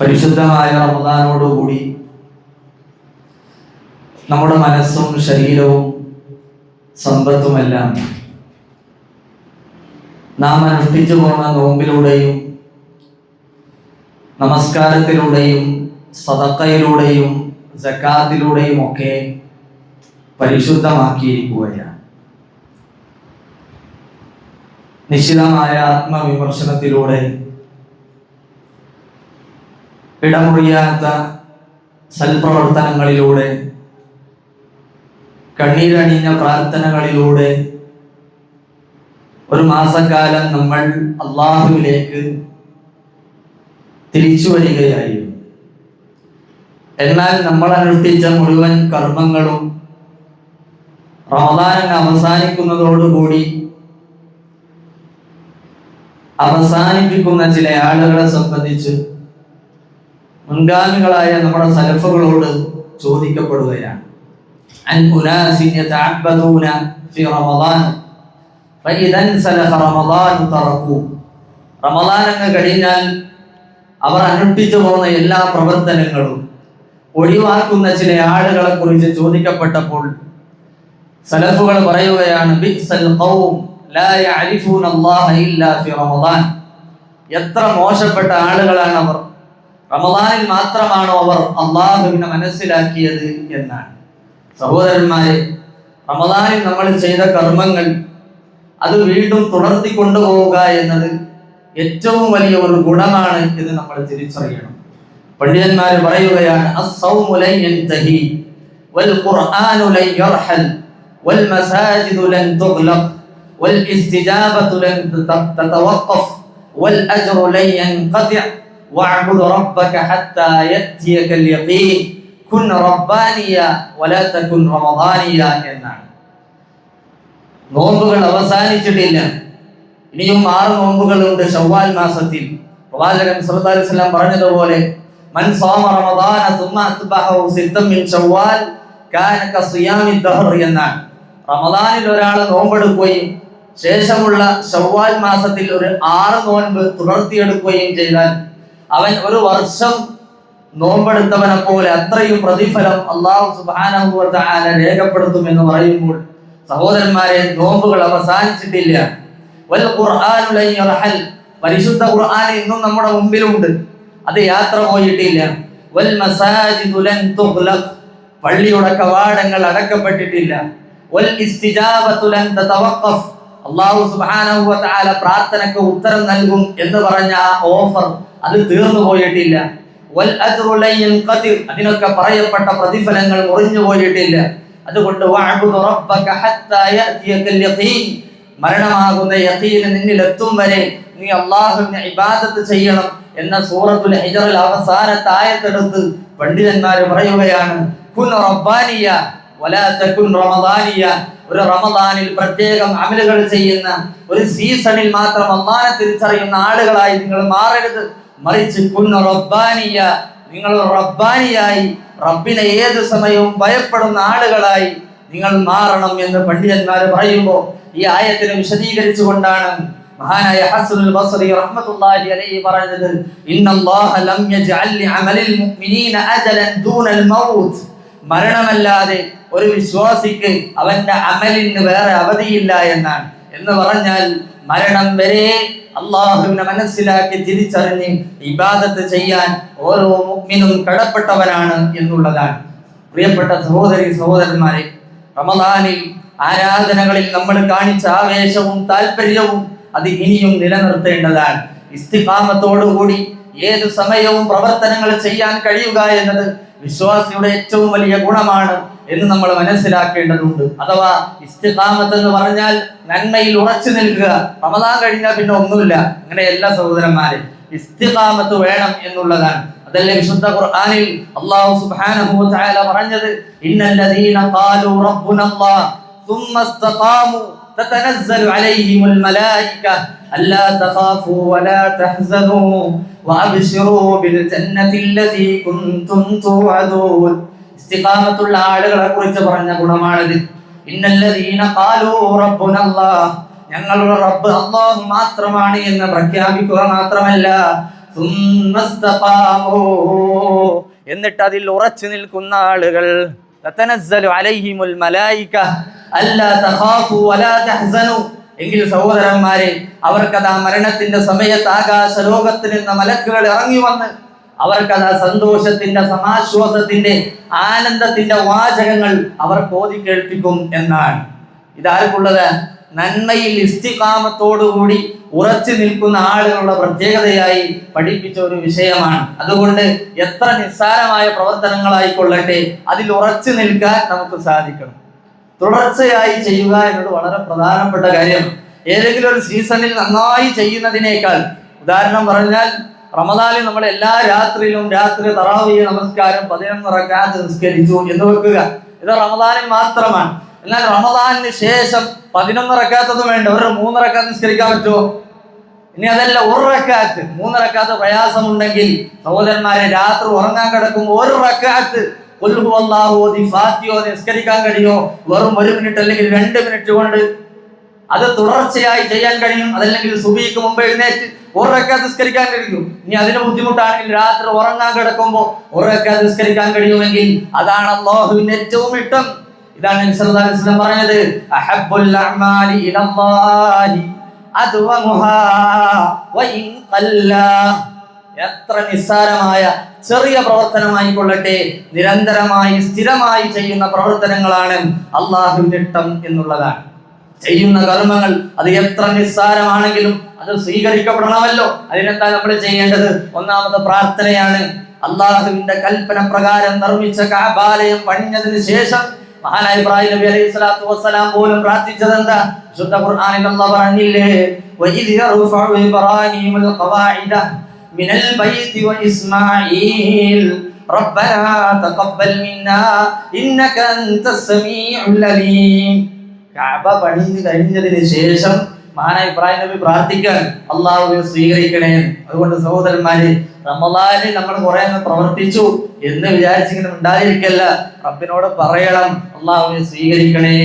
പരിശുദ്ധമായ റമദാനോടുകൂടി നമ്മുടെ മനസ്സും ശരീരവും സമ്പത്തുമെല്ലാം നാം അനുഷ്ഠിച്ചു പോകുന്ന നോമ്പിലൂടെയും നമസ്കാരത്തിലൂടെയും സതക്കയിലൂടെയും ജക്കാത്തിലൂടെയും ഒക്കെ പരിശുദ്ധമാക്കിയിരിക്കുകയാണ്. നിശ്ചിതമായ ആത്മവിമർശനത്തിലൂടെ ഇടമുറിയാത്ത സൽപ്രവർത്തനങ്ങളിലൂടെ കണ്ണീരണിഞ്ഞ പ്രാർത്ഥനകളിലൂടെ ഒരു മാസക്കാലം നമ്മൾ അള്ളാഹുവിലേക്ക് തിരിച്ചു വരികയായിരുന്നു. എന്നാൽ നമ്മൾ അനുഷ്ഠിച്ച മുഴുവൻ കർമ്മങ്ങളും റമദാൻ അവസാനിക്കുന്നതോടുകൂടി അവസാനിപ്പിക്കുന്ന ചില ആളുകളെ സംബന്ധിച്ച് മുൻഗാമികളായ നമ്മുടെ സലഫുകളോട് ചോദിക്കപ്പെടുകയാണ്. അൻ ഫി റമദാൻ സലഖ റമദാൻ റമദാൻ കഴിഞ്ഞാൽ അവർ അനുഷ്ഠിച്ചു പോകുന്ന എല്ലാ പ്രവർത്തനങ്ങളും ഒഴിവാക്കുന്ന ചില ആളുകളെ കുറിച്ച് ചോദിക്കപ്പെട്ടപ്പോൾ സലഫുകൾ പറയുകയാണ് ബിസൽ ഖൗം ലാ ഇല്ലാ ഫി റമദാൻ. എത്ര മോശപ്പെട്ട ആളുകളാണ് അവർ റമദാനിൽ മാത്രമാണോ അവർ അള്ളാഹുവിനെ മനസ്സിലാക്കിയത് എന്നാണ്. സഹോദരന്മാരെ റമദാനിൽ നമ്മൾ ചെയ്ത കർമ്മങ്ങൾ അത് വീണ്ടും തുടർത്തി കൊണ്ടുപോവുക എന്നത് ഏറ്റവും വലിയ ഒരു ഗുണമാണ് എന്ന് നമ്മൾ തിരിച്ചറിയണം. പണ്ഡിതന്മാർ പറയുകയാണ് "അസ്സൗമു ലൻ യൻതഹി വൽ لن ലൻ യർഹൽ വൽ മസാജിദു ലൻ ربك حتى يأتيك اليقين. كن ربانيا ولا تكن رمضانيا എന്നാണ്. നോമ്പുകൾ അവസാനിച്ചിട്ടില്ല. ഇനിയും ആറ് നോമ്പുകളുണ്ട് ഷവ്വാൽ മാസത്തിൽ. പ്രവാചകൻ സല്ലല്ലാഹു അലൈഹി വസല്ലം പറഞ്ഞതുപോലെ മൻ സാമ റമദാന തുമ്മ അത്ബഹു സിത്തം മിൻ ഷവ്വാൽ കാന കസിയാമി ദഹർ എന്നാണ്. റമദാനിൽ ഒരാൾ നോമ്പെടുക്കുകയും ശേഷമുള്ള ഷവ്വാൽ മാസത്തിൽ ഒരു ആറ് നോൻപ് തുടർത്തിയെടുക്കുകയും ചെയ്താൽ അവൻ ഒരു വർഷം നോമ്പെടുത്തവനെ പോലെ അത്രയും പ്രതിഫലം അള്ളാഹു സുബ്ഹാനഹു രേഖപ്പെടുത്തും എന്ന് പറയുമ്പോൾ സഹോദരന്മാരെ നോമ്പുകൾ അവസാനിച്ചിട്ടില്ല. വൽ ഖുർആനു ലൻ പരിശുദ്ധ ഖുർആൻ ഇന്നും നമ്മുടെ മുമ്പിലുണ്ട്. അത് യാത്ര പോയിട്ടില്ല. വൽ മസാജിദു ലൻ തുഗ്ലഖ്. പള്ളിയുടെ കവാടങ്ങൾ അടക്കപ്പെട്ടിട്ടില്ല. വൽ ഇസ്തിജാബത്തു ലൻ തതവഖഫ്. അല്ലാഹു സുബ്ഹാനഹു പ്രാർത്ഥനക്ക് ഉത്തരം നൽകും എന്ന് പറഞ്ഞ ആ ഓഫർ അത് തീർന്നു പോയിട്ടില്ല. അതിനൊക്കെ പറയപ്പെട്ട പ്രതിഫലങ്ങൾ മുറിഞ്ഞു പോയിട്ടില്ല. അതുകൊണ്ട് മരണമാകുന്ന യഖീൻ നിന്നിലെത്തും വരെ നീ അള്ളാഹുവിനെ ഇബാദത്ത് ചെയ്യണം എന്ന സൂറത്തുൽ ഹിജറിൽ അവസാനത്തായത്തെടുത്ത് പണ്ഡിതന്മാർ പറയുകയാണ് ഒരു റമദാനിൽ പ്രത്യേകം അമലുകൾ ചെയ്യുന്ന ഒരു സീസണിൽ മാത്രം അമ്മാനെ തിരിച്ചറിയുന്ന ആളുകളായി നിങ്ങൾ മാറരുത്. മറിച്ച് കുന്നു റബ്ബാനിയ. നിങ്ങൾ റബ്ബാനിയായി. റബ്ബിനെ ഏത് സമയവും ഭയപ്പെടുന്ന ആളുകളായി നിങ്ങൾ മാറണം എന്ന് പണ്ഡിതന്മാർ പറയുമ്പോൾ ഈ ആയത്തിനെ വിശദീകരിച്ചുകൊണ്ടാണ് മഹാനായ ഹസനുൽ ബസ്രി റഹ്മത്തുള്ളാഹി അലൈഹി പറഞ്ഞത് ഇന്നല്ലാഹ ലം യജ്അൽ ലിഅമലിൽ മുഅ്മിനീന അജലൻ ദൂനൽ മൗത്ത്. മരണമല്ലാതെ ഒരു വിശ്വാസിക്ക് അവന്റെ അമലിന് വേറെ അവധിയില്ല എന്നാണ്. എന്ന് പറഞ്ഞാൽ മരണം വരെ അള്ളാഹുവിനെ മനസ്സിലാക്കി തിരിച്ചറിഞ്ഞ് ഇബാദത്ത് ചെയ്യാൻ ഓരോ മുഗ്മിനും കടപ്പെട്ടവനാണ് എന്നുള്ളതാണ്. പ്രിയപ്പെട്ട സഹോദരി സഹോദരന്മാരെ റമദാനിൽ ആരാധനകളിൽ നമ്മൾ കാണിച്ച ആവേശവും താല്പര്യവും അത് ഇനിയും നിലനിർത്തേണ്ടതാണ്. ഇസ്തിഫാമത്തോടുകൂടി ഏത് സമയവും പ്രവർത്തനങ്ങൾ ചെയ്യാൻ കഴിയുക എന്നത് വിശ്വാസിയുടെ ഏറ്റവും വലിയ ഗുണമാണ് എന്ന് നമ്മൾ മനസ്സിലാക്കേണ്ടതുണ്ട് അഥവാ ഇസ്തിഖാമത്ത് എന്ന് പറഞ്ഞാൽ നന്മയിൽ ഉറച്ചു നിൽക്കുക റമദാൻ കഴിഞ്ഞാൽ പിന്നെ ഒന്നുമില്ല അങ്ങനെയല്ല സഹോദരന്മാരെ ഇസ്തിഖാമത്ത് വേണം എന്നുള്ളതാണ് അതല്ലേ വിശുദ്ധ ഖുർആനിൽ അല്ലാഹു സുബ്ഹാനഹു വ തആല പറഞ്ഞത് ഇന്നല്ലദീന ഖാലു റബ്ബുനല്ലാഹ് ثم استقاموا تتنزل عليهم الملائكة ألا تخافوا ولا تحزنوا وأبشروا بالجنة التي كنتم توعدون ഇസ്തിഖാമത്തുള്ള ആളുകളെ കുറിച്ച് പറഞ്ഞ ഗുണമാണിത് ഇന്നല്ലദീന ഖാലു റബ്ബുനല്ലാഹ് ഞങ്ങളുടെ റബ്ബ് അല്ലാഹു മാത്രമാണ് എന്ന് പ്രഖ്യാപിക്കുക മാത്രമല്ല ثم استقاموا എന്നിട്ട് അതിൽ ഉറച്ചു നിൽക്കുന്ന ആളുകൾ തതനസ്സലു അലൈഹിമുൽ മലായിക എങ്കിൽ സഹോദരന്മാരെ അവർക്കതാ മരണത്തിന്റെ സമയത്ത് ആകാശ ലോകത്ത് നിന്ന് മലക്കുകൾ ഇറങ്ങി വന്ന് അവർക്കതാ സന്തോഷത്തിന്റെ സമാശ്വാസത്തിന്റെ ആനന്ദത്തിന്റെ വാചകങ്ങൾ അവർ കോതി കേൾപ്പിക്കും എന്നാണ്. ഇതാർക്കുള്ളത്? നന്മയിൽ ഇസ്തികാമത്തോടുകൂടി ഉറച്ചു നിൽക്കുന്ന ആളുകളുടെ പ്രത്യേകതയായി പഠിപ്പിച്ച ഒരു വിഷയമാണ്. അതുകൊണ്ട് എത്ര നിസ്സാരമായ പ്രവർത്തനങ്ങളായിക്കൊള്ളട്ടെ അതിൽ ഉറച്ചു നിൽക്കാൻ നമുക്ക് സാധിക്കണം. തുടർച്ചയായി ചെയ്യുക എന്നത് വളരെ പ്രധാനപ്പെട്ട കാര്യമാണ് ഏതെങ്കിലും ഒരു സീസണിൽ നന്നായി ചെയ്യുന്നതിനേക്കാൾ ഉദാഹരണം പറഞ്ഞാൽ റമദാനിൽ നമ്മൾ എല്ലാ രാത്രിയിലും രാത്രി തറാവിയ നമസ്കാരം പതിനൊന്ന് റക്കാത്ത് നിസ്കരിച്ചു എന്ന് വെക്കുക. ഇത് റമദാനിൽ മാത്രമാണ്. എന്നാൽ റമദാനിന് ശേഷം പതിനൊന്ന് റക്കാത്തൊന്നും വേണ്ട. ഒരു മൂന്ന് റക്കാത്ത് നിസ്കരിക്കാൻ പറ്റുമോ? ഇനി അതല്ല ഒരു റക്കാത്ത്. മൂന്ന് റക്കാത്ത് പ്രയാസമുണ്ടെങ്കിൽ സഹോദരന്മാരെ രാത്രി ഉറങ്ങാൻ കിടക്കുമ്പോൾ ഒരു റക്കാത്ത് ഓതി ഫാത്തിയോ നിസ്കരിക്കാൻ കഴിയോ വെറും ഒരു മിനിറ്റ് അല്ലെങ്കിൽ രണ്ട് മിനിറ്റ് കൊണ്ട്. അത് തുടർച്ചയായി ചെയ്യാൻ കഴിയും. അതല്ലെങ്കിൽ സുബിക്ക് മുമ്പ് എഴുന്നേറ്റ് ഉറക്കാതെ നിസ്കരിക്കാൻ കഴിയും. ഇനി അതിന് ബുദ്ധിമുട്ടാണെങ്കിൽ രാത്രി ഉറങ്ങാൻ കിടക്കുമ്പോൾ ഉറക്കാതെ നിസ്കരിക്കാൻ കഴിയുമെങ്കിൽ അതാണ് അള്ളാഹുവിന്റെ ഏറ്റവും ഇഷ്ടം. ഇതാണ് നബി സല്ലല്ലാഹു അലൈഹി വസല്ലം പറഞ്ഞത് അഹബ്ബുൽ എത്ര നിസ്സാരമായ ചെറിയ പ്രവർത്തനമായിക്കൊള്ളട്ടെ നിരന്തരമായി സ്ഥിരമായി ചെയ്യുന്ന പ്രവർത്തനങ്ങളാണ് അള്ളാഹുവിന്റെ ഇഷ്ടം എന്നുള്ളതാണ്. ചെയ്യുന്ന കർമ്മങ്ങൾ അത് എത്ര നിസ്സാരമാണെങ്കിലും അത് സ്വീകരിക്കപ്പെടണമല്ലോ. അതിനെന്താ നമ്മൾ ചെയ്യേണ്ടത്? ഒന്നാമത് പ്രാർത്ഥനയാണ്. അള്ളാഹുവിന്റെ കൽപ്പന പ്രകാരം നിർമ്മിച്ച കാബാലയം പണിഞ്ഞതിന് ശേഷം മഹാനായ ഇബ്രാഹിം നബി അലൈഹി സ്വലാത്തു വസ്സലാം പോലും പ്രാർത്ഥിച്ചത് എന്താ? ശുദ്ധ ഖുർആനിൽ അല്ലാഹ് പറഞ്ഞില്ലേ വഇദ് യർഫഉ ഖവാഇദ മിനൽ ബൈത്തി വഇസ്മാഈൽ ربنا تقبل منا إنك أنت السميع العليم കഅബ പണിഞ്ഞു കഴിഞ്ഞതിന് ശേഷം മഹാനായ ഇബ്രാഹിം നബി പ്രാർത്ഥിക്കാൻ അള്ളാഹുവിനെ സ്വീകരിക്കണേ അതുകൊണ്ട് സഹോദരന്മാര് റമദാനിൽ നമ്മൾ കുറെ അങ്ങ് പ്രവർത്തിച്ചു എന്ന് വിചാരിച്ചിങ്ങനെ ഉണ്ടായിരിക്കല്ല റബ്ബിനോട് പറയണം അള്ളാഹുവിനെ സ്വീകരിക്കണേ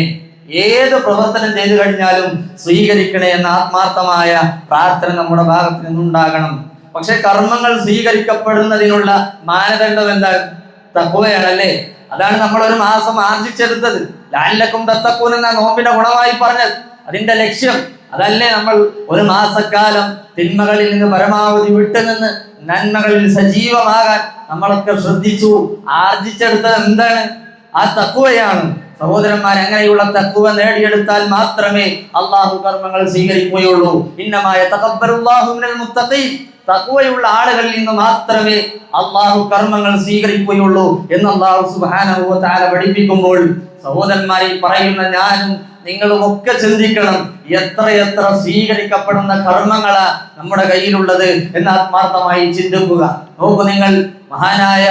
ഏത് പ്രവർത്തനം ചെയ്തു കഴിഞ്ഞാലും സ്വീകരിക്കണേ എന്ന ആത്മാർത്ഥമായ പ്രാർത്ഥന നമ്മുടെ ഭാഗത്ത് നിന്നുണ്ടാകണം പക്ഷെ കർമ്മങ്ങൾ സ്വീകരിക്കപ്പെടുന്നതിനുള്ള മാനദണ്ഡം എന്താണ്? തക്കുവയാണല്ലേ അതാണ് നമ്മൾ ഒരു മാസം ആർജിച്ചെടുത്തത്. ലാലിലക്കും തത്തക്കൂൻ എന്ന നോമ്പിന്റെ ഗുണമായി പറഞ്ഞത്. അതിന്റെ ലക്ഷ്യം. അതല്ലേ നമ്മൾ ഒരു മാസക്കാലം തിന്മകളിൽ നിന്ന് പരമാവധി വിട്ടുനിന്ന് നന്മകളിൽ സജീവമാകാൻ നമ്മളൊക്കെ ശ്രദ്ധിച്ചു. ആർജിച്ചെടുത്തത് എന്താണ്? ആ തക്കുവയാണ് സഹോദരന്മാർ അങ്ങനെയുള്ള തക്കുവ നേടിയെടുത്താൽ മാത്രമേ അള്ളാഹു കർമ്മങ്ങൾ സ്വീകരിക്കുകയുള്ളൂ. ഇന്നമായ തകബ്ബറുല്ലാഹു മിനൽ മുത്തഖീൻ. തക്കുവയുള്ള ആളുകളിൽ നിന്ന് മാത്രമേ അള്ളാഹു കർമ്മങ്ങൾ സ്വീകരിക്കുകയുള്ളൂ എന്ന് അള്ളാഹു തആല പഠിപ്പിക്കുമ്പോൾ സഹോദരന്മാരെ പറയുന്ന ഞാനും നിങ്ങളും ഒക്കെ ചിന്തിക്കണം എത്ര എത്ര സ്വീകരിക്കപ്പെടുന്ന കർമ്മങ്ങളാ നമ്മുടെ കയ്യിലുള്ളത് എന്ന് ആത്മാർത്ഥമായി ചിന്തിക്കുക. നോക്കൂ നിങ്ങൾ മഹാനായ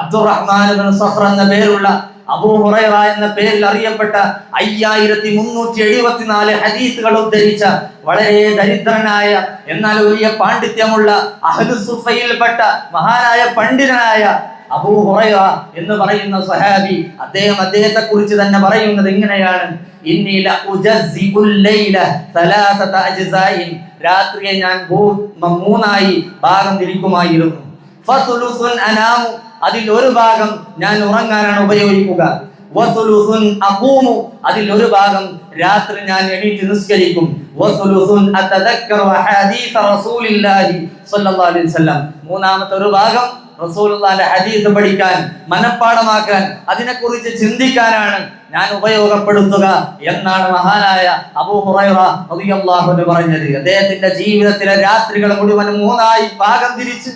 അബ്ദുറഹ്മാൻ എന്ന പേരുള്ള അബൂ ഹുറൈറ എന്ന പേരിൽ അറിയപ്പെട്ട അയ്യായിരത്തി മുന്നൂറ്റി എഴുപത്തിനാല് ഹദീസുകൾ ഉദ്ധരിച്ച വളരെ ദരിദ്രനായ എന്നാൽ വലിയ പാണ്ഡിത്യമുള്ള അഹ്ലു സുഫയിൽപ്പെട്ട മഹാനായ പണ്ഡിതനായ അബൂ ഹുറൈറ എന്ന് പറയുന്ന സഹാബി അദ്ദേഹം അദ്ദേഹത്തെ കുറിച്ച് തന്നെ പറയുന്നത് ഇങ്ങനെയാണ്. രാത്രിയെ ഞാൻ മൂന്നായി ഭാഗം തിരിക്കുമായിരുന്നു. അതിൽ ഒരു ഭാഗം ഞാൻ ഉറങ്ങാനാണ് ഉപയോഗിക്കുക. അതിൽ ഒരു ഭാഗം രാത്രി ഞാൻ എണീറ്റ് നിസ്കരിക്കും. മൂന്നാമത്തെ ഒരു ഭാഗം റസൂലുള്ളാഹിന്റെ ഹദീസ് പഠിക്കാൻ മനഃപ്പാടമാക്കാൻ അതിനെക്കുറിച്ച് ചിന്തിക്കാനാണ് ഞാൻ ഉപയോഗപ്പെടുത്തുക എന്നാണ് മഹാനായ അബൂ പറഞ്ഞത്. അദ്ദേഹത്തിന്റെ ജീവിതത്തിലെ രാത്രികൾ മുഴുവൻ മൂന്നായി ഭാഗം തിരിച്ച്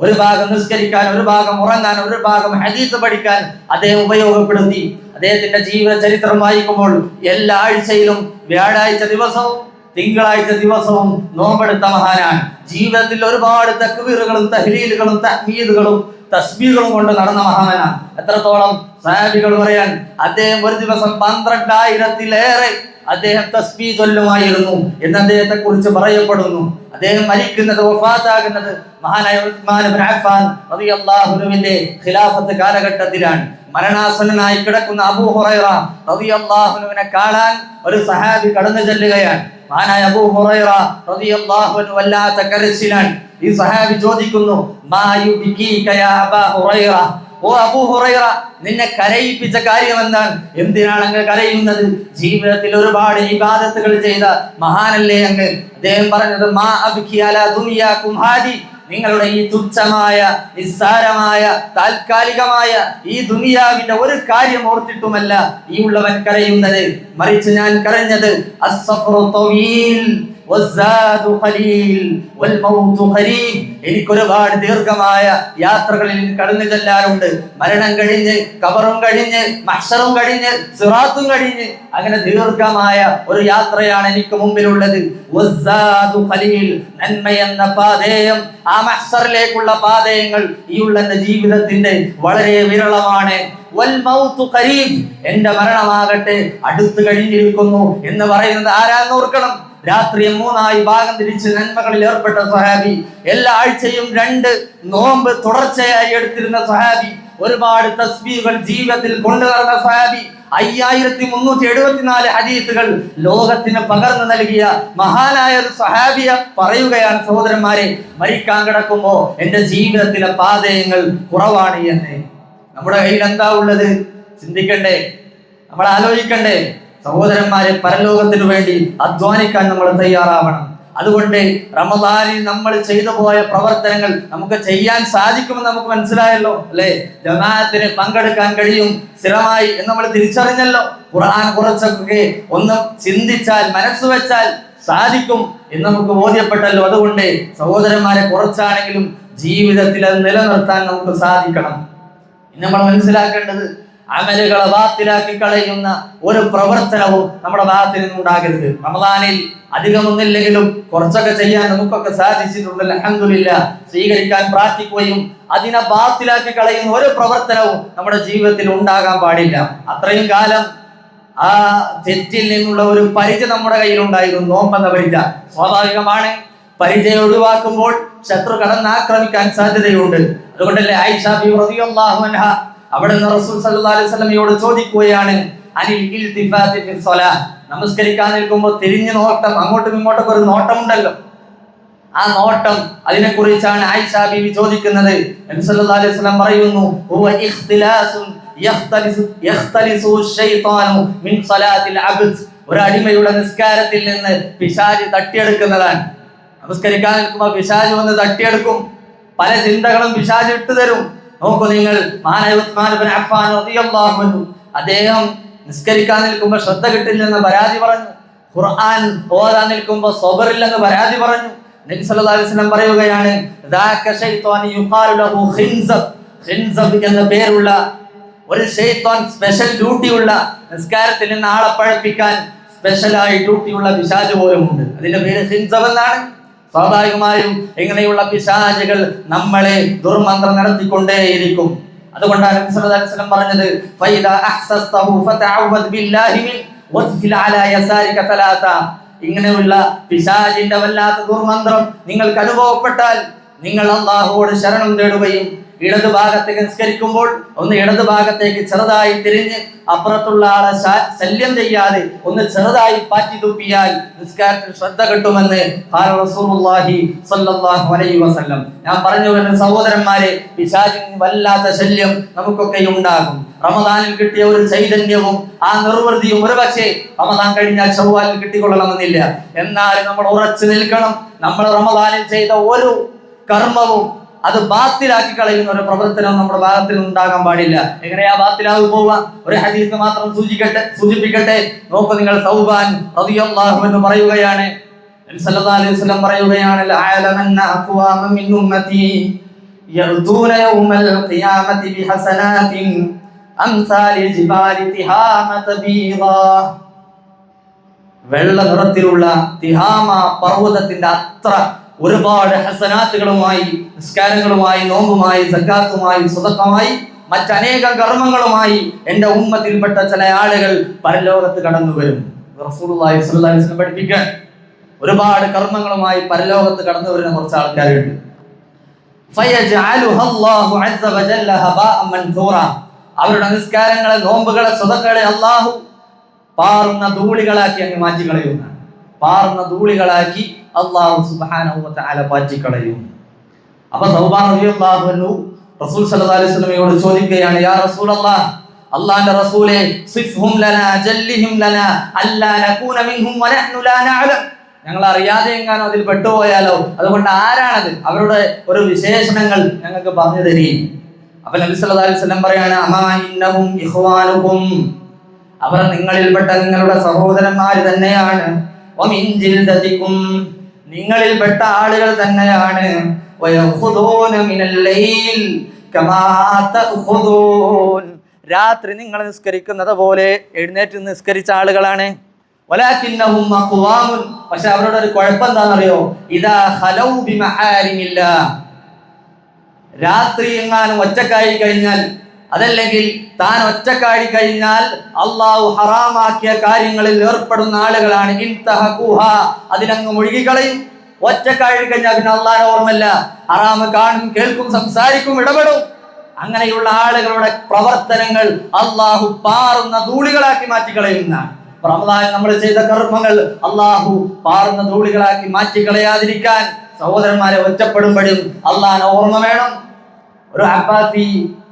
ഒരു ഭാഗം നിസ്കരിക്കാൻ ഒരു ഭാഗം ഉറങ്ങാൻ ഒരു ഭാഗം ഹദീസ് പഠിക്കാൻ അദ്ദേഹം ഉപയോഗപ്പെടുത്തി. അദ്ദേഹത്തിന്റെ ജീവ ചരിത്രം വായിക്കുമ്പോൾ എല്ലാ ആഴ്ചയിലും വ്യാഴാഴ്ച ദിവസവും തിങ്കളാഴ്ച ദിവസവും നോമ്പെടുത്ത മഹാനാണ്. ജീവിതത്തിൽ ഒരുപാട് തക്വീറുകളും തഹ്ലീലുകളും തഹ്മീദുകളും തസ്ബീകളും കൊണ്ട് നടന്ന മഹാനാണ്. എത്രത്തോളം സഹാബികൾ പറയാൻ അദ്ദേഹം ഒരു ദിവസം പന്ത്രണ്ടായിരത്തിലേറെ അദ്ദേഹം തസ്ബീ ചൊല്ലുമായിരുന്നു എന്ന് അദ്ദേഹത്തെ കുറിച്ച് പറയപ്പെടുന്നു. അദ്ദേഹം മരിക്കുന്നത് വഫാത്താകുന്നത് മഹാനായ ഉസ്മാൻ അഫ്ഫാൻ റളിയല്ലാഹുവിന്റെ ഖിലാഫത്ത് കാലഘട്ടത്തിലാണ്. മരണാസന്നനായി കിടക്കുന്ന അബൂ ഹുറൈറ റളിയല്ലാഹുവിനെ കാണാൻ ഒരു സഹാബി കടന്നു ചെല്ലുകയാണ്. മഹാനായ അബൂ റളിയല്ലാഹു അൻഹു വല്ലാത്ത കരച്ചിലാണ്. ഈ സഹാബി ചോദിക്കുന്നു മാ ഓ അബൂ ഹുറൈറ നിന്നെ കരയിപ്പിച്ച കാര്യം എന്താണ് എന്തിനാണ് അങ്ങ് കരയുന്നത്? ജീവിതത്തിൽ ഒരുപാട് ഇബാദത്തുകൾ ചെയ്ത മഹാനല്ലേ അങ്ങ്? അദ്ദേഹം പറഞ്ഞത് മാ അബിഖിയാല ദുനിയാ ദുനിയാകും ഹാദി. നിങ്ങളുടെ ഈ തുച്ഛമായ നിസ്സാരമായ താൽക്കാലികമായ ഈ ദുനിയാവിന്റെ ഒരു കാര്യം ഓർത്തിട്ടുമല്ല ഈ ഉള്ളവൻ കരയുന്നത്. മറിച്ച് ഞാൻ കരഞ്ഞത് അസ്സഫറു തവീൽ വസ്സാദു ഖലീൽ വൽമൗതു ഖരീബ്. എനിക്ക് ഒരുപാട് ദീർഘമായ യാത്രകളിൽ കടന്നു ചെല്ലാറുണ്ട് മരണം കഴിഞ്ഞ് കബറും കഴിഞ്ഞ് മക്ഷറും കഴിഞ്ഞ് സിറാത്തും കഴിഞ്ഞ് അങ്ങനെ ദീർഘമായ ഒരു യാത്രയാണ് എനിക്ക് മുമ്പിലുള്ളത്. നന്മ പാതേയം. ആ മക്ഷറിലേക്കുള്ള പാതയങ്ങൾ ഈ ഉള്ള ജീവിതത്തിന്റെ വളരെ വിരളമാണ്. എന്റെ മരണമാകട്ടെ അടുത്തു കഴിഞ്ഞിരിക്കുന്നു എന്ന് പറയുന്നത് ആരാന്ന് ഓർക്കണം? രാത്രി മൂന്നായി ഭാഗം തിരിച്ച് നന്മകളിൽ ഏർപ്പെട്ട സഹാബി എല്ലാ ആഴ്ചയും രണ്ട് നോമ്പ് തുടർച്ചയായി എടുത്തിരുന്ന സഹാബി ഒരുപാട് തസ്ബീകൾ ജീവിതത്തിൽ കൊണ്ടുവരുന്ന സഹാബി അയ്യായിരത്തി മുന്നൂറ്റി എഴുപത്തിനാല് ഹദീസുകൾ ലോകത്തിന് പകർന്നു നൽകിയ മഹാനായ ഒരു സഹാബിയ പറയുകയാണ് സഹോദരന്മാരെ മരിക്കാൻ കിടക്കുമ്പോ എന്റെ ജീവിതത്തിലെ പാതയങ്ങൾ കുറവാണ് എന്ന്. നമ്മുടെ കയ്യിൽ എന്താ ഉള്ളത്? ചിന്തിക്കണ്ടേ? നമ്മൾ ആലോചിക്കണ്ടേ സഹോദരന്മാരെ പരലോകത്തിനു വേണ്ടി അധ്വാനിക്കാൻ നമ്മൾ തയ്യാറാവണം. അതുകൊണ്ട് റമദാനിൽ നമ്മൾ ചെയ്തു പോയ പ്രവർത്തനങ്ങൾ നമുക്ക് ചെയ്യാൻ സാധിക്കുമെന്ന് നമുക്ക് മനസ്സിലായല്ലോ അല്ലെ? ജമാഅത്തിന് പങ്കെടുക്കാൻ കഴിയും സ്ഥിരമായി എന്ന് നമ്മൾ തിരിച്ചറിഞ്ഞല്ലോ. ഖുർആൻ കുറച്ചൊക്കെ ഒന്ന് ചിന്തിച്ചാൽ മനസ്സ് വെച്ചാൽ സാധിക്കും എന്ന് നമുക്ക് ബോധ്യപ്പെട്ടല്ലോ. അതുകൊണ്ട് സഹോദരന്മാരെ കുറച്ചാണെങ്കിലും ജീവിതത്തിൽ അത് നിലനിർത്താൻ നമുക്ക് സാധിക്കണം. നമ്മൾ മനസ്സിലാക്കേണ്ടത് അമലുകളെ ബാത്തിലാക്കി കളയുന്ന ഒരു പ്രവർത്തനവും നമ്മുടെ ഭാഗത്തിൽ നിന്നുണ്ടാകരുത്. റമദാനിൽ അധികമൊന്നില്ലെങ്കിലും കുറച്ചൊക്കെ ചെയ്യാൻ നമുക്കൊക്കെ സാധിച്ചിട്ടുണ്ട്. അലഹമില്ല സ്വീകരിക്കാൻ പ്രാർത്ഥിക്കുകയും അതിനെ ബാത്തിലാക്കി കളയുന്ന ഒരു പ്രവർത്തനവും നമ്മുടെ ജീവിതത്തിൽ ഉണ്ടാകാൻ പാടില്ല. അത്രയും കാലം ആ തെറ്റിൽ നിന്നുള്ള ഒരു പരിച നമ്മുടെ കയ്യിലുണ്ടായിരുന്നു. നോമ്പെന്ന പരിച. സ്വാഭാവികമാണ്. പരിചയം ഒഴിവാക്കുമ്പോൾ ശത്രു കടന്ന് ആക്രമിക്കാൻ സാധ്യതയുണ്ട്. അതുകൊണ്ടല്ലേ അൻഹ അവിടെ നിന്ന് റസൂൽ സല്ലല്ലാഹു അലൈഹി വസല്ലമയോട് ചോദിക്കുകയാണ് അനിൽ ഇൽതിഫാതി ഫി സ്വലാ? നമസ്കരിക്കാൻ നിൽക്കുമ്പോൾ തിരിഞ്ഞു നോട്ടം അങ്ങോട്ടും ഇങ്ങോട്ടും ഒരു നോട്ടം ഉണ്ടല്ലോ ആ നോട്ടം അതിനെ കുറിച്ചാണ് ആയിഷ ബീവി ചോദിക്കുന്നത്. നബി സല്ലല്ലാഹു അലൈഹി വസല്ലം പറയുന്നു ഹുവ ഇഖ്തിലാസുൻ യഖ്തലിസു യഖ്തലിസു ശൈത്താനു മിൻ സ്വലാത്തിൽ അബ്ദ്. ഒരു അടിമയുടെ നിസ്കാരത്തിൽ നിന്ന് പിശാച് തട്ടിയെടുക്കുന്നതാണ്. നമസ്കരിക്കാൻ നിൽക്കുമ്പോൾ പിശാച് വന്ന് തട്ടിയെടുക്കും. പല ചിന്തകളും പിശാച് ഇട്ടു തരും നോക്കൂ നിങ്ങൾ അദ്ദേഹം നിസ്കരിക്കാൻ നിൽക്കുമ്പോൾ ശ്രദ്ധ കിട്ടില്ലെന്ന് പരാതി പറഞ്ഞു. ഖുർആൻ ഓതാൻ നിൽക്കുമ്പോൾ സൊബറില്ലെന്ന് പരാതി പറഞ്ഞു. നബി സല്ലല്ലാഹു അലൈഹി വസല്ലം പറയുകയാണ് ദാക ശൈത്വാൻ യുഖാലു ലഹു ഖിൻസബ്. ഖിൻസബ് എന്ന പേരുള്ള ഒരു ഷെയ്ത്താൻ സ്പെഷ്യൽ ഡ്യൂട്ടിയുള്ള നിസ്കാരത്തിൽ നിന്ന് ആളെ പഴപ്പിക്കാൻ സ്പെഷ്യലായി ഡ്യൂട്ടിയുള്ള പിശാച് പോലും ഉണ്ട്. അതിന്റെ പേര് ഖിൻസബ് എന്നാണ്. സ്വാഭാവികമായും ഇങ്ങനെയുള്ള പിശാചുകൾ നമ്മളെ ദുർമന്ത്രം നടത്തിക്കൊണ്ടേയിരിക്കും. അതുകൊണ്ടാണ് നബി സല്ലല്ലാഹു അലൈഹി പറഞ്ഞത് ഇങ്ങനെയുള്ള പിശാചിന്റെ വല്ലാത്ത ദുർമന്ത്രം നിങ്ങൾക്ക് അനുഭവപ്പെട്ടാൽ നിങ്ങൾ അള്ളാഹുവോട് ശരണം തേടുകയും ഇടത് ഭാഗത്തേക്ക് നിസ്കരിക്കുമ്പോൾ ഒന്ന് ഇടതുഭാഗത്തേക്ക് ചെറുതായി തിരിഞ്ഞ് അപ്പുറത്തുള്ള ആളെ ശല്യം ചെയ്യാതെ ഒന്ന് ചെറുതായി പാറ്റി തുപ്പിയാൽ നിസ്കാരത്തിൽ ശ്രദ്ധ കിട്ടുമെന്ന് വസല്ലം. ഞാൻ പറഞ്ഞു വരുന്ന സഹോദരന്മാരെ വല്ലാത്ത ശല്യം നമുക്കൊക്കെ ഉണ്ടാകും. റമദാനിൽ കിട്ടിയ ഒരു ചൈതന്യവും ആ നിർവൃതിയും ഒരു പക്ഷേ റമദാൻ കഴിഞ്ഞാൽ ചൊവ്വാലിൽ കിട്ടിക്കൊള്ളണമെന്നില്ല. എന്നാൽ നമ്മൾ ഉറച്ചു നിൽക്കണം. നമ്മൾ റമദാനിൽ ചെയ്ത ഒരു കർമ്മവും അത് ബാത്തിലാക്കി കളയുന്ന ഒരു പ്രവർത്തനം നമ്മുടെ ഭാഗത്തിൽ ഉണ്ടാകാൻ പാടില്ല. എങ്ങനെയാ ബാത്തിലാകു പോവുക? ഒരു ഹദീസ് മാത്രം സൂചിക്കട്ടെ സൂചിപ്പിക്കട്ടെ. നോക്കു നിങ്ങൾ സൗബാൻ എന്ന് പറയുകയാണ്. പറയുകയാണ് വെള്ള നിറത്തിലുള്ള തിഹാമ പർവതത്തിന്റെ അത്ര ഒരുപാട് ഹസനാത്തുകളുമായി നിസ്കാരങ്ങളുമായി നോമ്പുമായി സക്കാത്തുമായി സ്വതക്കമായി മറ്റനേകം കർമ്മങ്ങളുമായി എന്റെ ഉമ്മത്തിൽപ്പെട്ട ചില ആളുകൾ പരലോകത്ത് കടന്നു വരും. റസൂലുള്ളാഹി സ്വല്ലല്ലാഹി അലൈഹി വസല്ലം പഠിപ്പിക്കാൻ ഒരുപാട് കർമ്മങ്ങളുമായി പരലോകത്ത് കടന്നു വരുന്ന കുറച്ച് ആൾക്കാരുണ്ട്. അവരുടെ നിസ്കാരങ്ങളെ നോമ്പുകളെ സ്വതക്കളെ അള്ളാഹു പാറുന്ന ധൂളികളാക്കി അങ്ങ് മാറ്റി കളയുന്ന പാറുന്ന ധൂളികളാക്കി അള്ളാഹു സുബ്ഹാനഹു പാറ്റിക്കളയും അപ്പൊ റളിയല്ലാഹു റസൂൽ സല്ലല്ലാഹു അലൈഹി ചോദിക്കുകയാണ് യാ അള്ളാഹുവിന്റെ റസൂലെ സിഫ്ഹും അല്ലാ നകൂന മിൻഹും നഅലം. ഞങ്ങൾ അറിയാതെ എങ്ങാനും അതിൽ പെട്ടുപോയാലോ? അതുകൊണ്ട് ആരാണത്? അവരുടെ ഒരു വിശേഷണങ്ങൾ ഞങ്ങൾക്ക് പറഞ്ഞു തരികയും. അപ്പൊ നബി സല്ലല്ലാഹു അലൈഹി വസല്ലം പറയാണ് അമാ ഇന്നഹും ഇഖ്വാനുകും അവർ നിങ്ങളിൽപ്പെട്ട നിങ്ങളുടെ സഹോദരന്മാർ തന്നെയാണ്. നിങ്ങളിൽപ്പെട്ട ആളുകൾ തന്നെയാണ്. രാത്രി നിങ്ങൾ നിസ്കരിക്കുന്നത് പോലെ എഴുന്നേറ്റ് നിസ്കരിച്ച ആളുകളാണ്. പക്ഷെ അവരുടെ ഒരു കുഴപ്പം എന്താണെന്നറിയോ ഇദാ ഹലൗ രാത്രി എങ്ങാനും ഒറ്റക്കായി കഴിഞ്ഞാൽ അതല്ലെങ്കിൽ താൻ ഒറ്റക്കാടി കഴിഞ്ഞാൽ അള്ളാഹു ഹറാമാക്കിയ കാര്യങ്ങളിൽ ഏർപ്പെടുന്ന ആളുകളാണ്. അതിനങ്ങ് മുഴുകിക്കളയും. ഒറ്റക്കാഴി കഴിഞ്ഞാൽ പിന്നെ അള്ളാഹ് ഓർമ്മല്ല ഹറാമ് കാണും കേൾക്കും സംസാരിക്കും ഇടപെടും. അങ്ങനെയുള്ള ആളുകളുടെ പ്രവർത്തനങ്ങൾ അള്ളാഹു പാറുന്ന ധൂളികളാക്കി മാറ്റിക്കളയുന്നതാണ്. റമദാൻ നമ്മൾ ചെയ്ത കർമ്മങ്ങൾ അള്ളാഹു പാറുന്ന ധൂളികളാക്കി മാറ്റിക്കളയാതിരിക്കാൻ സഹോദരന്മാരെ ഒറ്റപ്പെടുമ്പോഴും അള്ളാഹിനെ ഓർമ്മ വേണം. ഒരു അബ്ബാസി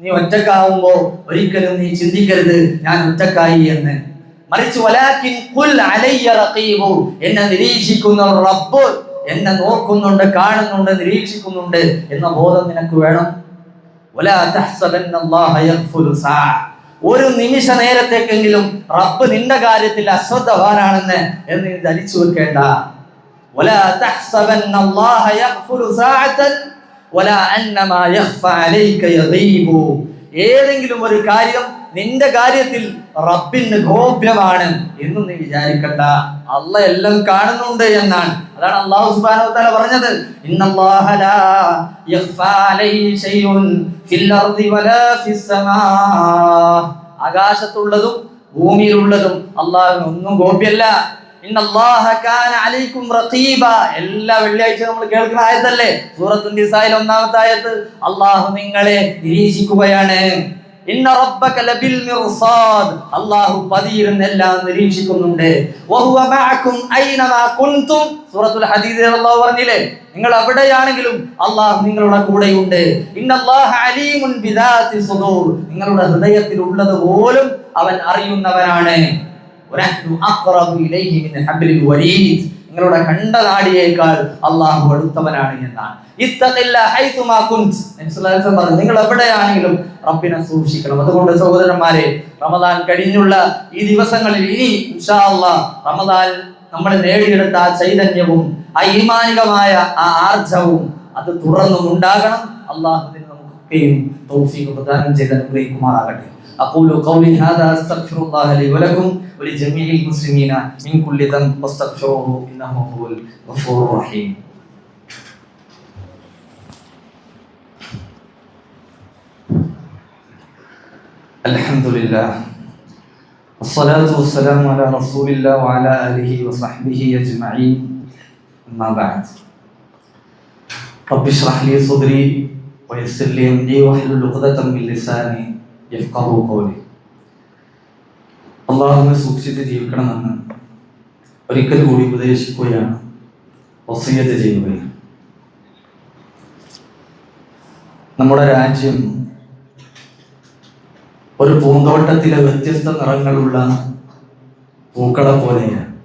നീ ഒറ്റക്കാവുമ്പോ ഒരിക്കലും നീ ചിന്തിക്കരുത് ഞാൻ ഒറ്റക്കായി എന്ന്. മറിച്ച് റഖീബു എന്നെ നിരീക്ഷിക്കുന്ന റബ്ബ് എന്നെ നോക്കുന്നുണ്ട് കാണുന്നുണ്ട് നിരീക്ഷിക്കുന്നുണ്ട് എന്ന ബോധം നിനക്ക് വേണം. ഒരു നിമിഷ നേരത്തേക്കെങ്കിലും റബ്ബ് നിന്റെ കാര്യത്തിൽ അശ്രദ്ധവാനാണെന്ന് എന്ന് ധരിച്ചു വെക്കേണ്ട. ഏതെങ്കിലും ഒരു കാര്യം നിന്റെ കാര്യത്തിൽ റബ്ബിന് ഗോപ്യമാണ് എന്ന് നീ വിചാരിക്കണ്ട. അല്ല എല്ലാം കാണുന്നുണ്ട് എന്നാണ്. അതാണ് അള്ളാഹു സുബാന പറഞ്ഞത്. ആകാശത്തുള്ളതും ഭൂമിയിലുള്ളതും അള്ളാഹുവിന് ഒന്നും ഗോപ്യല്ല. എല്ലാ വെള്ളിയാഴ്ച നമ്മൾ കേൾക്കുന്ന ആയത്തല്ലേ നിസായിൽ ഒന്നാമത്തെ ആയത്ത് അള്ളാഹു നിങ്ങളെ നിരീക്ഷിക്കുകയാണ്. പതിയിരുന്ന് എല്ലാം നിരീക്ഷിക്കുന്നുണ്ട്. സൂറത്തുൽ പറഞ്ഞില്ലേ? നിങ്ങൾ എവിടെയാണെങ്കിലും അല്ലാഹു നിങ്ങളുടെ കൂടെയുണ്ട്. നിങ്ങളുടെ ഹൃദയത്തിൽ ഉള്ളത് പോലും അവൻ അറിയുന്നവനാണ്. നിങ്ങളുടെ കണ്ട നാടിയേക്കാൾ അള്ളാഹു അടുത്തവനാണ് എന്നാണ്. നിങ്ങൾ എവിടെയാണെങ്കിലും റബ്ബിനെ സൂക്ഷിക്കണം. അതുകൊണ്ട് സഹോദരന്മാരെ റമദാൻ കഴിഞ്ഞുള്ള ഈ ദിവസങ്ങളിൽ ഇനി റമദാൻ നമ്മൾ നേടിയെടുത്ത ആ ചൈതന്യവും ഐമാനികമായ ആ ആർജവും അത് തുറന്നും ഉണ്ടാകണം. അള്ളാഹുദിന് നമുക്കൊക്കെയും തൗഫീഖ് പ്രദാനം ചെയ്ത് അനുഗ്രഹിക്കുമാറാകട്ടെ. അഖൂലു ഖൗലി ഹാദാ അസ്തഗ്ഫിറുല്ലാഹ ولجميع المسلمين من كل ذنب فاستغفروه إنه هو الغفور الرحيم. الحمد لله والصلاة والسلام على رسول الله وعلى آله وصحبه أجمعين. أما بعد رب اشرح لي صدري ويسر لي أمري واحلل عقدة من لساني يفقه قولي. അള്ളാഹുവിനെ സൂക്ഷിച്ച് ജീവിക്കണമെന്ന് ഒരിക്കൽ കൂടി ഉപദേശിക്കുകയാണ്. വസീയത്ത് ചെയ്യുകയാണ്. നമ്മുടെ രാജ്യം ഒരു പൂന്തോട്ടത്തിലെ വ്യത്യസ്ത നിറങ്ങളുള്ള പൂക്കളെ പോലെയാണ്.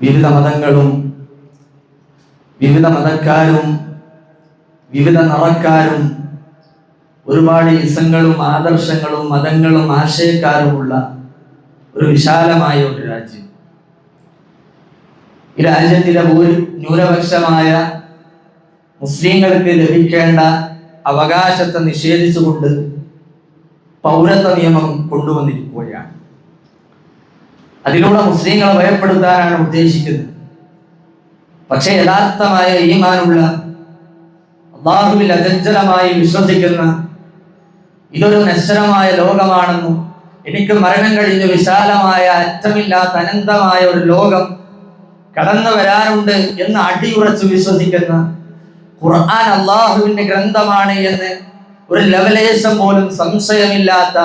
വിവിധ മതങ്ങളും വിവിധ മതക്കാരും വിവിധ നിറക്കാരും ഒരുപാട് ഇസങ്ങളും ആദർശങ്ങളും മതങ്ങളും ആശയക്കാരുമുള്ള ഒരു വിശാലമായ ഒരു രാജ്യം. ഈ രാജ്യത്തിലെ ഭൂരി ന്യൂനപക്ഷമായ മുസ്ലിങ്ങൾക്ക് ലഭിക്കേണ്ട അവകാശത്തെ നിഷേധിച്ചുകൊണ്ട് പൗരത്വ നിയമം കൊണ്ടുവന്നിരിക്കുകയാണ്. അതിലൂടെ മുസ്ലിങ്ങളെ ഭയപ്പെടുത്താനാണ് ഉദ്ദേശിക്കുന്നത്. പക്ഷേ യഥാർത്ഥമായ ഈമാനുള്ള അള്ളാഹുവിൽ അചഞ്ചലമായി വിശ്വസിക്കുന്ന ഇതൊരു നശ്വരമായ ലോകമാണെന്നും എനിക്ക് മരണം കഴിഞ്ഞ് വിശാലമായ അറ്റമില്ലാത്ത അനന്തമായ ഒരു ലോകം കടന്നു വരാനുണ്ട് എന്ന് അടിയുറച്ച് വിശ്വസിക്കുന്ന ഖുർആൻ അള്ളാഹുവിന്റെ ഗ്രന്ഥമാണ് എന്ന് ഒരു ലവലേശം പോലും സംശയമില്ലാത്ത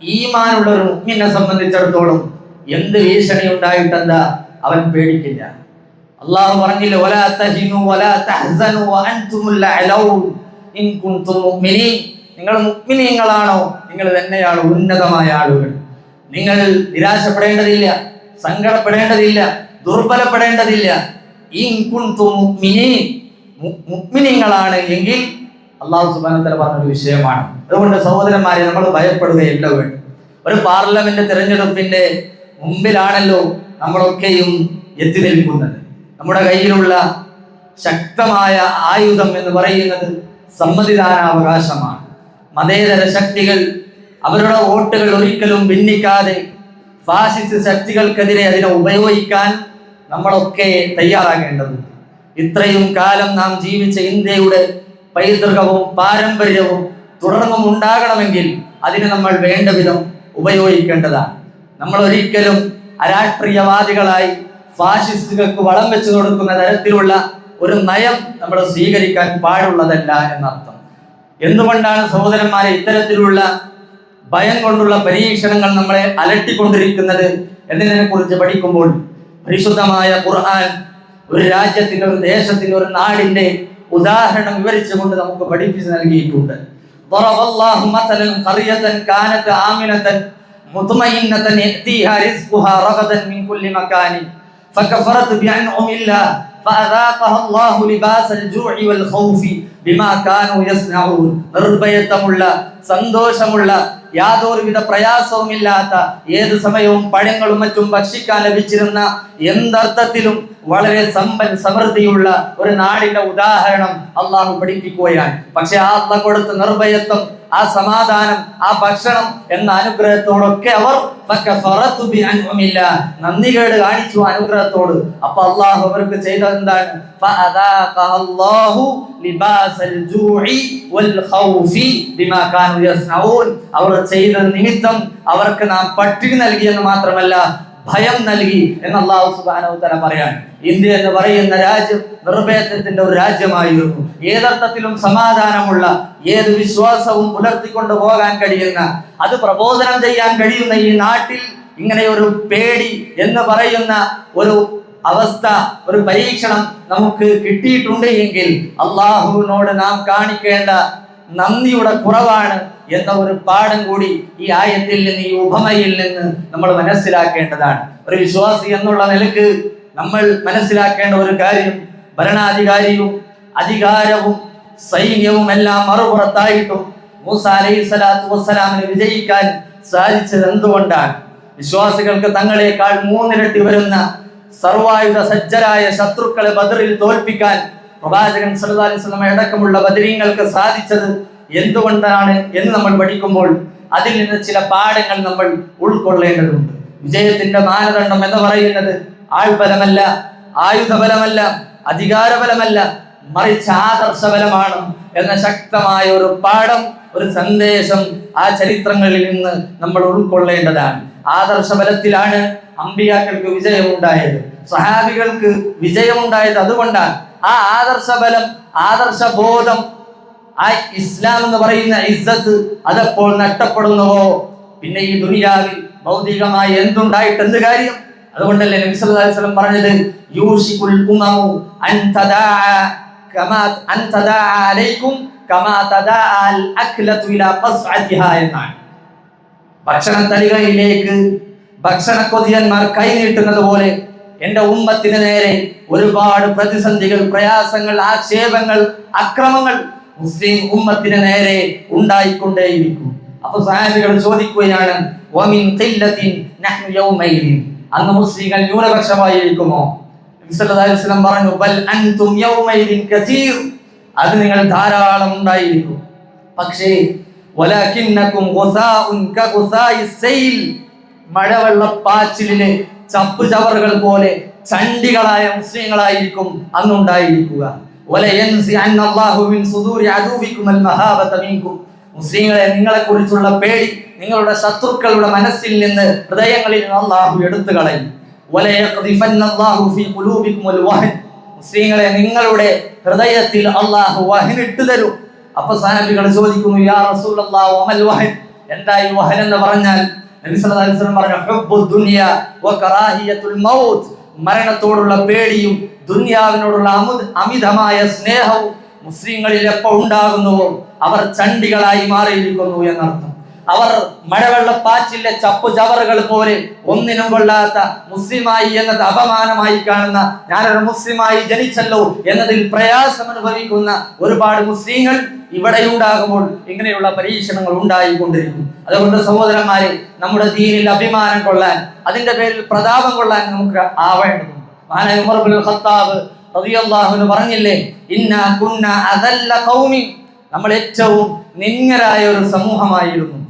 ഈമാനുള്ള ഒരു മുഗ്മിനെ സംബന്ധിച്ചിടത്തോളം എന്ത് ഭീഷണി ഉണ്ടായിട്ടെന്താ അവൻ പേടിക്കില്ല. അള്ളാഹു പറഞ്ഞില്ല നിങ്ങൾ മുക്മിനീങ്ങളാണോ നിങ്ങൾ തന്നെയാണ് ഉന്നതമായ ആളുകൾ. നിങ്ങൾ നിരാശപ്പെടേണ്ടതില്ല സങ്കടപ്പെടേണ്ടതില്ല ദുർബലപ്പെടേണ്ടതില്ല. മുക്മിനീങ്ങളാണ് എങ്കിൽ അള്ളാഹു സുബ്ഹാനഹു പറഞ്ഞൊരു വിഷയമാണ്. അതുകൊണ്ട് സഹോദരന്മാരെ നമ്മൾ ഭയപ്പെടുകയല്ല വേണം ഒരു പാർലമെന്റ് തിരഞ്ഞെടുപ്പിന്റെ മുമ്പിലാണല്ലോ നമ്മളൊക്കെയും എത്തി നിൽക്കുന്നത് നമ്മുടെ കയ്യിലുള്ള ശക്തമായ ആയുധം എന്ന് പറയുന്നത് സമ്മതിദാനാവകാശമാണ്. മതേതര ശക്തികൾ അവരുടെ വോട്ടുകൾ ഒരിക്കലും ഭിന്നിക്കാതെ ഫാസിസ്റ്റ് ശക്തികൾക്കെതിരെ അതിനെ ഉപയോഗിക്കാൻ നമ്മളൊക്കെ തയ്യാറാകേണ്ടതുണ്ട്. ഇത്രയും കാലം നാം ജീവിച്ച ഇന്ത്യയുടെ പൈതൃകവും പാരമ്പര്യവും തുടർന്നും ഉണ്ടാകണമെങ്കിൽ അതിന് നമ്മൾ വേണ്ട വിധം ഉപയോഗിക്കേണ്ടതാണ്. നമ്മൾ ഒരിക്കലും അരാഷ്ട്രീയവാദികളായി ഫാസിസ്റ്റുകൾക്ക് വളം വെച്ചു കൊടുക്കുന്ന തരത്തിലുള്ള ഒരു നയം നമ്മൾ സ്വീകരിക്കാൻ പാടുള്ളതല്ല എന്നർത്ഥം. എന്തുകൊണ്ടാണ് സഹോദരന്മാരെ ഇത്തരത്തിലുള്ള ഭയം കൊണ്ടുള്ള പരീക്ഷണങ്ങൾ നമ്മളെ അലട്ടിക്കൊണ്ടിരിക്കുന്നത് എന്നതിനെ കുറിച്ച് പഠിക്കുമ്പോൾ പരിശുദ്ധമായ ഖുർആൻ ഒരു രാജ്യത്തിന്റെ ഒരു ദേശത്തിന്റെ ഒരു നാടിന്റെ ഉദാഹരണം വിവരിച്ചുകൊണ്ട് നമുക്ക് പഠിപ്പിച്ച് നൽകിയിട്ടുണ്ട് ضرب الله مثلا قرية كانت آمنة مطمئنة يأتيها رزقها رغدا من كل مكان فكفرت بأنعم الله നിർഭയത്വമുള്ള സന്തോഷമുള്ള യാതൊരുവിധ പ്രയാസവുമില്ലാത്ത ഏത് സമയവും പഴങ്ങളും മറ്റും ഭക്ഷിക്കാൻ ലഭിച്ചിരുന്ന എന്തർത്ഥത്തിലും വളരെ സമ്പൽ സമൃദ്ധിയുള്ള ഒരു നാടിന്റെ ഉദാഹരണം അള്ളാഹു പഠിപ്പിക്കുകയാണ്. പക്ഷെ ആ കൊടുത്ത നിർഭയത്വം ആ സമാധാനം ആ ഭക്ഷണം എന്ന അനുഗ്രഹത്തോടൊക്കെ അവർ നന്ദി കേട് കാണിച്ചു അനുഗ്രഹത്തോട്. അപ്പൊ അള്ളാഹു അവർക്ക് ചെയ്തത് എന്താണ്? അവർ ചെയ്ത നിമിത്തം അവർക്ക് നാം പട്ടിണി നൽകിയെന്ന് മാത്രമല്ല ഭയം നൽകി എന്ന് അള്ളാഹു സുബ്ഹാനഹു തആല പറയാണ്. ഇന്ത്യ എന്ന് പറയുന്ന രാജ്യം നിർഭയത്വത്തിന്റെ ഒരു രാജ്യമായിരുന്നു. ഏതർത്ഥത്തിലും സമാധാനമുള്ള ഏത് വിശ്വാസവും പുലർത്തിക്കൊണ്ട് പോകാൻ കഴിയുന്ന അത് പ്രബോധനം ചെയ്യാൻ കഴിയുന്ന ഈ നാട്ടിൽ ഇങ്ങനെ ഒരു പേടി എന്ന് പറയുന്ന ഒരു അവസ്ഥ ഒരു പരീക്ഷണം നമുക്ക് കിട്ടിയിട്ടുണ്ട് എങ്കിൽ അള്ളാഹുവിനോട് നാം കാണിക്കേണ്ട നന്ദിയുടെ കുറവാണ് എന്ന ഒരു പാഠം കൂടി ഈ ആയത്തിൽ നിന്ന് ഈ ഉപമയിൽ നിന്ന് നമ്മൾ മനസ്സിലാക്കേണ്ടതാണ്. ഒരു വിശ്വാസി എന്നുള്ള നിലയ്ക്ക് നമ്മൾ മനസ്സിലാക്കേണ്ട ഒരു കാര്യം ഭരണാധികാരിയും അധികാരവും സൈന്യവും എല്ലാം മറുപുറത്തായിട്ടും മൂസ അലൈഹി സ്വലാത്തു വസ്സലാമിന് വിജയിക്കാൻ സാധിച്ചത് എന്തുകൊണ്ടാണ്? വിശ്വാസികൾക്ക് തങ്ങളെക്കാൾ മൂന്നിരട്ടി വരുന്ന സർവായുധ സജ്ജരായ ശത്രുക്കളെ ബദറിൽ തോൽപ്പിക്കാൻ പ്രവാചകൻ സല്ലല്ലാഹു അലൈഹി വസല്ലം അടക്കമുള്ള ബദരീങ്ങൾക്ക് സാധിച്ചത് എന്തുകൊണ്ടാണ് എന്ന് നമ്മൾ പഠിക്കുമ്പോൾ അതിൽ നിന്ന് ചില പാഠങ്ങൾ നമ്മൾ ഉൾക്കൊള്ളേണ്ടതുണ്ട്. വിജയത്തിന്റെ മാനദണ്ഡം എന്ന് പറയുന്നത് ആൾബലമല്ല ആയുധബലമല്ല അധികാരബലമല്ല മറിച്ച് ആദർശബലമാണ് എന്ന ശക്തമായ ഒരു പാഠം ഒരു സന്ദേശം ആ ചരിത്രങ്ങളിൽ നിന്ന് നമ്മൾ ഉൾക്കൊള്ളേണ്ടതാണ്. ആദർശബലത്തിലാണ് അമ്പിയാക്കൾക്ക് വിജയമുണ്ടായത്. സഹാബികൾക്ക് വിജയമുണ്ടായത് അതുകൊണ്ടാണ്. ആ ആദർശബലം ആദർശബോധം ആ ഇസ്ലാം എന്ന് പറയുന്ന ഇസ്സത്ത് അതെപ്പോൾ നഷ്ടപ്പെടുന്നുവോ? പിന്നെ ഈ ദുനിയാവിൽ ഭൗതികമായി എന്തുണ്ടായിട്ട് എന്ത് കാര്യം? അതുകൊണ്ടല്ലേ നബി സല്ലല്ലാഹു അലൈഹി വസല്ലം പറഞ്ഞത് യൂഷികുൽ ഉമമു അൻ തദാഅ കമാ അൻ തദാഅ അലൈക്കും കമാ തദാഅ അൽ അക്ലതു ഇലാ ഖസ്അതിഹാ എന്നാണ്. ഭക്ഷണ തലികയിലേക്ക് ഭക്ഷണ കൊതിയന്മാർ കൈനീട്ടുന്നത് പോലെ എന്റെ ഉമ്മത്തിന് നേരെ ഒരുപാട് പ്രതിസന്ധികൾ പ്രയാസങ്ങൾ ആക്ഷേപങ്ങൾ അക്രമങ്ങൾ മുസ്ലിം ഉമ്മത്തിന് നേരെ ഉണ്ടായിക്കൊണ്ടേയിരിക്കും. അപ്പൊ സഹാബികൾ ചോദിക്കുകയാണ് അന്ന് മുസ്ലിങ്ങൾ ന്യൂനപക്ഷമായിരിക്കുമോ? പറഞ്ഞു ബൽ അൻതും അത് നിങ്ങൾ ധാരാളം ഉണ്ടായിരിക്കും. പക്ഷേ വലാകിന്നകും ചപ്പ് ചവറുകൾ പോലെ ചണ്ടികളായ മുസ്ലിങ്ങളായിരിക്കും അന്നുണ്ടായിരിക്കുക. മുസ്ലിങ്ങളെ നിങ്ങളെ കുറിച്ചുള്ള പേടി നിങ്ങളുടെ ശത്രുക്കളുടെ മനസ്സിൽ നിന്ന് ഹൃദയങ്ങളിൽ നിന്ന് അള്ളാഹു എടുത്തു കളയും. മുസ്ലിങ്ങളെ നിങ്ങളുടെ ഹൃദയത്തിൽ അള്ളാഹു വഹൻ തരും. അപ്പൊ സാനബികൾ ചോദിക്കുന്നു യാ വഹൻ? വഹൻ എന്ന് പറഞ്ഞാൽ നബി സല്ലല്ലാഹു അലൈഹി വസല്ലം പറഞ്ഞു ഹുബ്ബു വ കറാഹിയത്തുൽ മൗത്ത്. മരണത്തോടുള്ള പേടിയും ദുനിയാവിനോടുള്ള അമു- അമിതമായ സ്നേഹവും മുസ്ലിങ്ങളിൽ എപ്പോൾ ഉണ്ടാകുന്നുവോ അവർ ചണ്ടികളായി മാറിയിരിക്കുന്നു എന്നർത്ഥം. അവർ മഴവെള്ളപ്പാച്ചിലെ ചപ്പു ചവറുകൾ പോലെ ഒന്നിനും കൊള്ളാത്ത മുസ്ലിമായി എന്നത് അപമാനമായി കാണുന്ന ഞാനൊരു മുസ്ലിമായി ജനിച്ചല്ലോ എന്നതിൽ പ്രയാസം അനുഭവിക്കുന്ന ഒരുപാട് മുസ്ലിങ്ങൾ ഇവിടെ ഉണ്ടാകുമ്പോൾ ഇങ്ങനെയുള്ള പരീക്ഷണങ്ങൾ ഉണ്ടായിക്കൊണ്ടിരിക്കും. അതുകൊണ്ട് സഹോദരന്മാരെ നമ്മുടെ ദീനിൽ അഭിമാനം കൊള്ളാൻ അതിന്റെ പേരിൽ പ്രതാപം കൊള്ളാൻ നമുക്ക് ആവേണ്ടതുണ്ട്. ഉമർ ബിൻ ഖത്താബ് പറഞ്ഞില്ലേ ഇന്ന കുന്ന അതല്ല കൗമി നമ്മൾ ഏറ്റവും നിങ്ങരായ ഒരു സമൂഹമായിരുന്നു.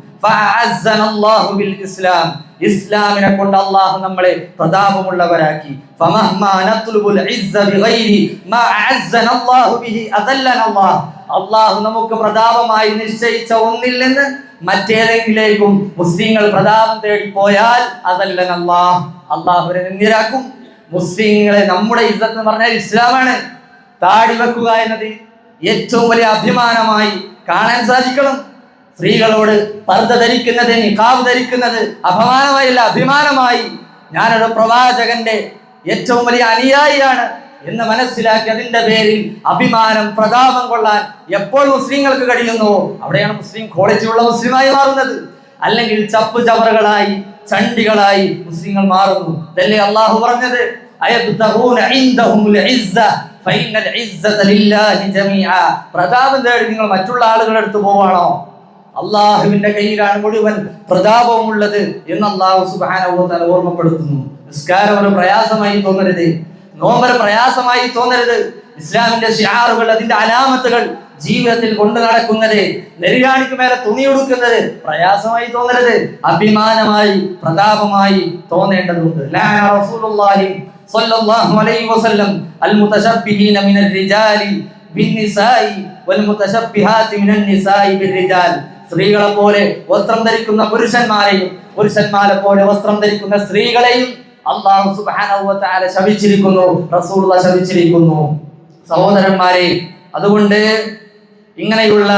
ഇസ്ലാം ഇസ്ലാമിനെ കൊണ്ട് അള്ളാഹു നമ്മളെ പ്രതാപമുള്ളവരാക്കി. അള്ളാഹു നമുക്ക് പ്രതാപമായി നിശ്ചയിച്ച ഒന്നിൽ നിന്ന് മറ്റേതെങ്കിലേക്കും മുസ്ലിങ്ങൾ പ്രതാപം തേടി പോയാൽ അതല്ല അള്ളാഹ് അള്ളാഹുവിനെ നിന്ദിരാക്കും. മുസ്ലിങ്ങളെ നമ്മുടെ ഇസ്സത്ത് എന്ന് പറഞ്ഞാൽ ഇസ്ലാമാണ്. താടി വെക്കുക എന്നത് ഏറ്റവും വലിയ അഭിമാനമായി കാണാൻ സാധിക്കണം. സ്ത്രീകളോട് പർദ്ദ ധരിക്കുന്നത് നിഖാബ് ധരിക്കുന്നത് അപമാനമായില്ല അഭിമാനമായി. ഞാനൊരു പ്രവാചകന്റെ ഏറ്റവും വലിയ അനുയായിയാണ് എന്ന് മനസ്സിലാക്കി അതിന്റെ പേരിൽ അഭിമാനം പ്രതാപം കൊള്ളാൻ എപ്പോൾ മുസ്ലിങ്ങൾക്ക് കഴിയുന്നുവോ അവിടെയാണ് മുസ്ലിം ക്വാളിറ്റിയുള്ള മുസ്ലിമായി മാറുന്നത്. അല്ലെങ്കിൽ ചപ്പ് ചവറുകളായി ചണ്ടികളായി മുസ്ലിങ്ങൾ മാറുന്നു. ഇതല്ലേ അള്ളാഹു പറഞ്ഞത്? പ്രതാപം തേടി നിങ്ങൾ മറ്റുള്ള ആളുകളുടെ അടുത്ത് പോവാണോ? അള്ളാഹുവിന്റെ കയ്യിലാണ് മുഴുവൻ പ്രതാപവും ഉള്ളത് എന്ന് അള്ളാഹു സുബ്ഹാനഹു വ തആല ഓർമ്മപ്പെടുത്തുന്നു. നിസ്കാരം ഒരു പ്രയാസമായി തോന്നരുത്. നോമ്പര പ്രയാസമായി തോന്നരുത്. ഇസ്ലാമിന്റെ ഷിയാറുകൾ അതിന്റെ അലാമത്തുകൾ ജീവിതത്തിൽ കൊണ്ടു നടക്കുന്നത് നെരിയാണിക്ക് മേലെ തുണി ഉടുക്കുന്നത് പ്രയാസമായി തോന്നരുത്. അഭിമാനമായി പ്രതാപമായി തോന്നേണ്ടതുണ്ട്. സ്വല്ലല്ലാഹു അലൈഹി വസല്ലം അൽ റിജാലി സ്ത്രീകളെ പോലെ വസ്ത്രം ധരിക്കുന്ന പുരുഷന്മാരെയും പുരുഷന്മാരെ പോലെ വസ്ത്രം ധരിക്കുന്ന സ്ത്രീകളെയും അള്ളാഹു സുബ്ഹാനഹു ശവിച്ചിരിക്കുന്നു തആല ശവിച്ചിരിക്കുന്നു സഹോദരന്മാരെ അതുകൊണ്ട് ഇങ്ങനെയുള്ള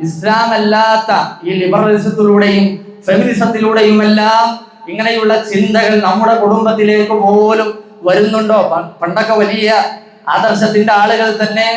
ഇസ്ലാം അല്ലാത്ത ഈ ലിബറലിസത്തിലൂടെയും ഫെമിനിസത്തിലൂടെയും എല്ലാം ഇങ്ങനെയുള്ള ചിന്തകൾ നമ്മുടെ കുടുംബത്തിലേക്ക് പോലും വരുന്നുണ്ടോ? പണ്ടൊക്കെ വലിയ ആദർശത്തിന്റെ ആളുകൾ തന്നെ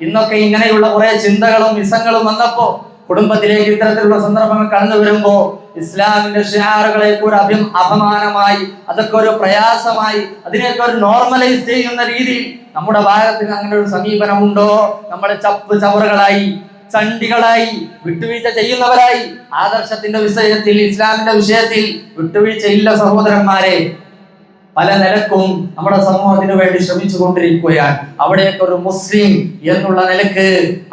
ഇന്നൊക്കെ ഇങ്ങനെയുള്ള കുറെ ചിന്തകളും വിസങ്ങളും വന്നപ്പോ കുടുംബത്തിലേക്ക് ഇത്തരത്തിലുള്ള സന്ദർഭങ്ങൾ കടന്നു വരുമ്പോ ഇസ്ലാമിന്റെ ഷിയാറുകളെ ഒരു അപമാനമായി അതൊക്കെ ഒരു പ്രയാസമായി അതിനെയൊക്കെ ഒരു നോർമലൈസ് ചെയ്യുന്ന രീതി നമ്മുടെ ഭാഗത്തിന് അങ്ങനെ ഒരു സമീപനമുണ്ടോ? നമ്മുടെ ചപ്പ് ചവറുകളായി ചണ്ടികളായി വിട്ടുവീഴ്ച ചെയ്യുന്നവരായി ആദർശത്തിന്റെ വിഷയത്തിൽ ഇസ്ലാമിന്റെ വിഷയത്തിൽ വിട്ടുവീഴ്ചയില്ല സഹോദരന്മാരെ. പല നിലക്കും നമ്മുടെ സമൂഹത്തിന് വേണ്ടി ശ്രമിച്ചു കൊണ്ടിരിക്കുകയാണ് അവിടെയൊക്കെ ഒരു മുസ്ലിം എന്നുള്ള നിലയ്ക്ക്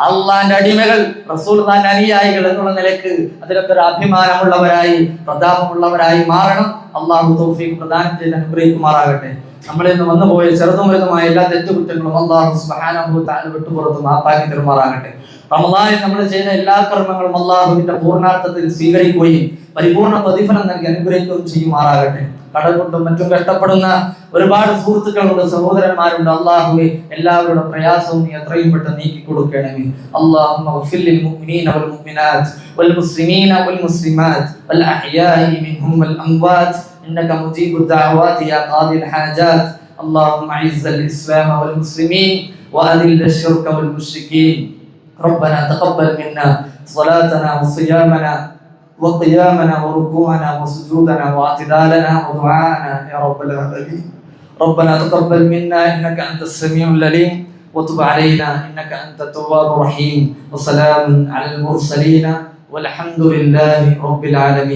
അള്ളാന്റെ അടിമകൾ റസൂൽദാന്റെ അനുയായികൾ എന്നുള്ള നിലയ്ക്ക് അതിലൊക്കെ ഒരു അഭിമാനമുള്ളവരായി പ്രതാപമുള്ളവരായി മാറണം. അള്ളാഹു തൗഫീഖ് പ്രധാനത്തിൽ അനുഗ്രഹിക്കുമാറാകട്ടെ. നമ്മളിൽ നിന്ന് വന്നുപോയ ചെറുതും വലുതുമായ എല്ലാ തെറ്റുകുറ്റങ്ങളും അള്ളാഹു സുബ്ഹാനഹു തആല വിട്ടുപുറത്ത് മാപ്പാക്കി തരുമാറാകട്ടെ റമദാനിൽ നമ്മൾ ചെയ്യുന്ന എല്ലാ കർമ്മങ്ങളും അള്ളാഹുവിന്റെ പൂർണ്ണാർത്ഥത്തിൽ സ്വീകരിക്കുകയും പരിപൂർണ പ്രതിഫലം നൽകി അനുഗ്രഹിക്കുകയും ചെയ്യുമാറാകട്ടെ കടൽ കൊണ്ടും മറ്റും കഷ്ടപ്പെടുന്ന ഒരുപാട് സുഹൃത്തുക്കളുണ്ട് സഹോദരന്മാരുണ്ട് അള്ളാഹുവെ എല്ലാവരുടെ പ്രയാസവും നീ എത്രയും പെട്ടെന്ന് നീക്കി കൊടുക്കണമേ اللهم اغفر للمؤمنين والمؤمنات والمسلمين والمسلمات والأحياء منهم والأموات إنك مجيب الدعوات يا قاضي الحاجات. اللهم عز الإسلام والمسلمين وأذل الشرك والمشركين. ربنا تقبل منا صلاتنا وصيامنا وقيامنا وركوعنا وسجودنا واعتدالنا ودعاءنا يا رب العالمين. ربنا تقبل منا إنك أنت السميع العليم. وتب علينا إنك أنت التواب الرحيم. وسلام على المرسلين والحمد لله رب العالمين.